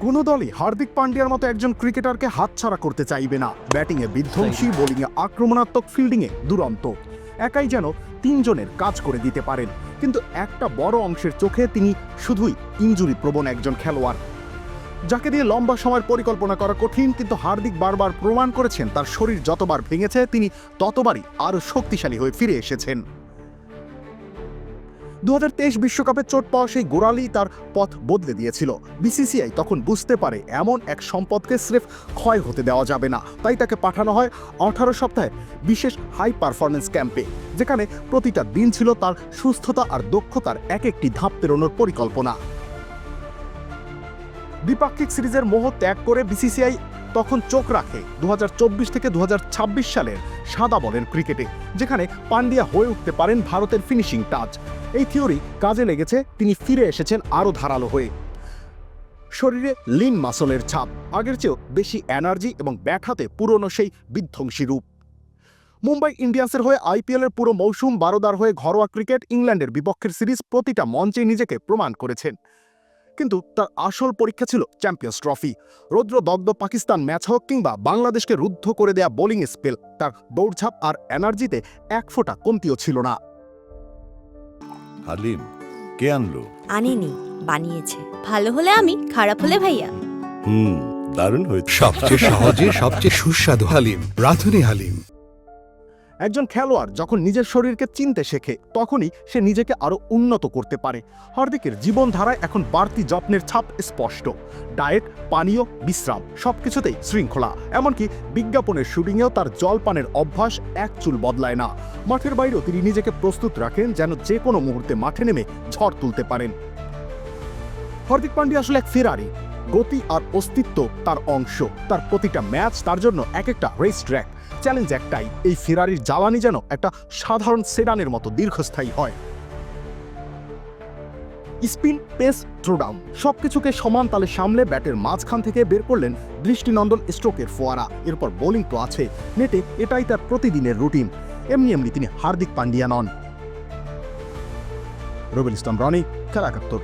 কোনো দলই হার্দিক পান্ডিয়ার মতো একজন ক্রিকেটারকে হাতছাড়া করতে চাইবে না। ব্যাটিংয়ে বিধ্বংসী, বোলিংয়ে আক্রমণাত্মক ফিল্ডিংয়ে দুরন্ত। একাই যেন তিনজনের কাজ করে দিতে পারেন। কিন্তু একটা বড় অংশের চোখে তিনি শুধুই ইঞ্জুরি প্রবণ একজন খেলোয়াড়। যাকে দিয়ে লম্বা সময়ের পরিকল্পনা করা কঠিন, কিন্তু হার্দিক বারবার প্রমাণ করেছেন, তার শরীর যতবার ভেঙেছে, তিনি ততবারই আরও শক্তিশালী হয়ে ফিরে এসেছেন। দু বিশ্বকাপে চোট পাওয়া সেই গোড়ালি তার পথ বদলে দিয়েছিল। বিসিসিআই তখন বুঝতে পারে এমন এক সম্পদকে স্রেফ ক্ষয় হতে দেওয়া যাবে না। তাই তাকে পাঠানো হয় আঠারো সপ্তাহে বিশেষ হাই পারফরমেন্স ক্যাম্পে, যেখানে প্রতিটা দিন ছিল তার সুস্থতা আর দক্ষতার এক একটি ধাপ পেরোনোর পরিকল্পনা। দ্বিপাক্ষিক সিরিজের মোহ ত্যাগ করে বিসিসিআই তখন চোখ রাখে দু হাজার চব্বিশ থেকে দু সালের সাদা বলের ক্রিকেটে, যেখানে পান্ডিয়া হয়ে উঠতে পারেন ভারতের ফিনিশিং টাচ। এই থিওরি কাজে লেগেছে, তিনি ফিরে এসেছেন আরও ধারালো হয়ে। শরীরে লিন মাসলের ছাপ, আগের চেয়েও বেশি এনার্জি এবং ব্যাট হাতে পুরনো সেই বিধ্বংসী রূপ। মুম্বাই ইন্ডিয়ান্সের হয়ে আইপিএলের পুরো মৌসুম বারোদার হয়ে ঘরোয়া ক্রিকেট ইংল্যান্ডের বিপক্ষের সিরিজ প্রতিটা মঞ্চে নিজেকে প্রমাণ করেছেন। কিন্তু তার আসল পরীক্ষা ছিল চ্যাম্পিয়ন্স ট্রফি। রৌদ্র দগ্ধ পাকিস্তান ম্যাচ হোক কিংবা বাংলাদেশকে রুদ্ধ করে দেয়া বোলিং স্পেল তার দৌড়ঝাঁপ আর এনার্জিতে এক ফোঁটা কমতিও ছিল না। হালিম কে আনলো? আনিনি বানিয়েছে। ভালো হলে আমি খারাপ হলে ভাইয়া। হুম দারুণ হয়েছে। সবচেয়ে সহজে সবচেয়ে সুস্বাদু হালিম রাধুনি হালিম। একজন খেলোয়াড় যখন নিজের শরীরকে চিনতে শেখে, তখনই সে নিজেকে আরও উন্নত করতে পারে। হার্দিকের জীবনধারায় এখন বাড়তি যত্নের ছাপ স্পষ্ট। ডায়েট, পানীয়, বিশ্রাম সব কিছুতেই শৃঙ্খলা। এমনকি বিজ্ঞাপনের শুটিংয়েও তার জলপানের অভ্যাস এক চুল বদলায় না। মাঠের বাইরেও তিনি নিজেকে প্রস্তুত রাখেন যেন যে কোনো মুহূর্তে মাঠে নেমে ঝড় তুলতে পারেন। হার্দিক পান্ডিয়া আসলে এক ফেরারি। গতি আর অস্তিত্ব তার অংশ। তার প্রতিটা ম্যাচ তার জন্য এক একটা রেস ট্র্যাক। চ্যালেঞ্জ একটাই, এই ফেরারির জ্বালানি যেন একটা সাধারণ সেডানের মতো দীর্ঘস্থায়ী হয়। স্পিন, পেস, থ্রোডাউন, সবকিছুকে সমান তালে সামলে ব্যাটের মাঝখান থেকে বের করলেন দৃষ্টিনন্দন স্ট্রোকের ফোয়ারা। এরপর বোলিং তো আছে, নেটে এটাই তার প্রতিদিনের রুটিন। এমনি এমনি তিনি হার্দিক পান্ডিয়া নন। রবিল ইসলাম রনি খেলা একাত্তর